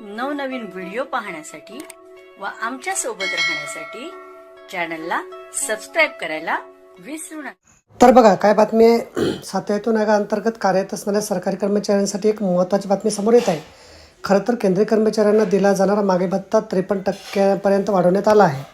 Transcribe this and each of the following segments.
नवनवीन व्हिडिओ पाहण्यासाठी व आमच्यासोबत राहण्यासाठी चॅनलला सबस्क्राईब करायला विसरू नका. तर बघा काय बातमी आहे? सातव्यातून आयोगाअंतर्गत कार्यरत असणाऱ्या सरकारी कर्मचाऱ्यांसाठी एक महत्त्वाची बातमी समोर येत आहे. खरं तर केंद्रीय कर्मचाऱ्यांना दिला जाणारा मागे भत्ता त्रेपन्न टक्क्यापर्यंत वाढवण्यात आला आहे.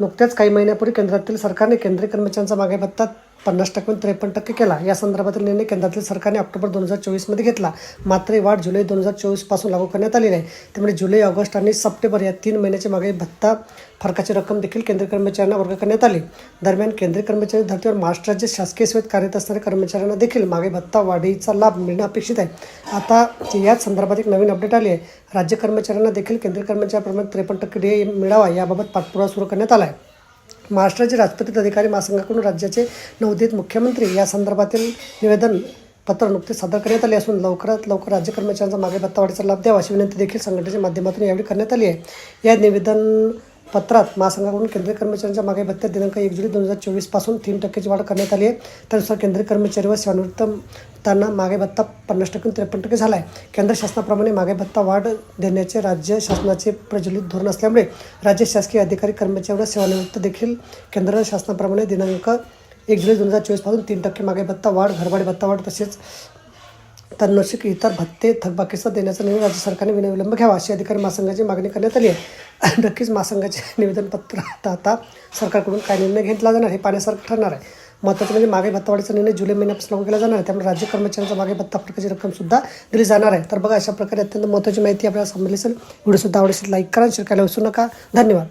नुकत्याच काही महिन्यापूर्वी केंद्रातील सरकारने केंद्रीय कर्मचाऱ्यांचा मागे भत्ता पन्नास टक्क्याहून त्रेपन्न टक्के केला. या संदर्भातील निर्णय केंद्रातील सरकारने ऑक्टोबर दोन हजार चोवीसमध्ये घेतला. मात्र ही वाढ जुलै दोन हजार चोवीसपासून लागू करण्यात आलेली आहे. त्यामुळे जुलै ऑगस्ट आणि सप्टेंबर या तीन महिन्याच्या मागे भत्ता फरकाची रक्कम देखील केंद्रीय कर्मचाऱ्यांना वर्ग करण्यात आली. दरम्यान केंद्रीय कर्मचारी धर्तीवर महाराष्ट्र राज्य शासकीय सेवेत कार्यरत असणाऱ्या कर्मचाऱ्यांना देखील मागे भत्ता वाढीचा लाभ मिळणं अपेक्षित आहे. आता याच संदर्भात एक नवीन अपडेट आली आहे. राज्य कर्मचाऱ्यांना देखील केंद्रीय कर्मचाऱ्याप्रमाणे त्रेपन्न टक्के मिळावा याबाबत पाठपुरावा सुरू करण्यात आला आहे. महाराष्ट्राचे राजपत्रित अधिकारी महासंघाकडून राज्याचे नवोदित मुख्यमंत्री या संदर्भातील निवेदन पत्र नुकतेच सादर करण्यात आले असून लवकरात लवकर राज्य कर्मचाऱ्यांचा मागे भत्ता वाढीचा लाभ द्यावा अशी विनंती देखील संघटनेच्या माध्यमातून यावेळी करण्यात आली आहे. या निवेदन पत्रात महासंघाकडून केंद्रीय कर्मचाऱ्यांच्या मागे भत्त्यात दिनांक एक जुलै दोन हजार चोवीसपासून तीन टक्क्याची वाढ करण्यात आली आहे. त्यानुसार केंद्रीय कर्मचारी व सेवानिवृत्त त्यांना मागे भत्ता पन्नास टक्के त्रेपन्न टक्के झाला आहे केंद्र शासनाप्रमाणे मागे भत्ता वाढ देण्याचे राज्य शासनाचे प्रचलित धोरण असल्यामुळे राज्य शासकीय अधिकारी कर्मचारी व सेवानिवृत्त देखील केंद्र शासनाप्रमाणे दिनांक एक जुलै दोन हजार चोवीसपासून तीन टक्के मागे भत्ता वाढ घरभाडे भत्ता वाढ तसेच तन्नशिक इतर भत्ते थकबाकीचा देण्याचा निर्णय राज्य सरकारने विनाविलंब घ्यावा अशी अधिकारी महासंघाची मागणी करण्यात आली आहे. नक्कीच महासंघाचे निवेदनपत्र आता आता सरकारकडून काय निर्णय घेतला जाणार हे पाहण्यासारखं ठरणार आहे. महत्त्वाचं म्हणजे मागे भत्तावाढीचा निर्णय जुलै महिन्यापासून लागू केला जाणार आहे. त्यामुळे राज्य कर्मचाऱ्यांचा मागे भत्ता फरकाची रक्कमसुद्धा दिली जाणार आहे. तर बघा अशा प्रकारे अत्यंत महत्त्वाची माहिती आपल्याला समजली असेल. व्हिडिओसुद्धा आवडेल लाईक करा शेअर करायला विसरू नका. धन्यवाद.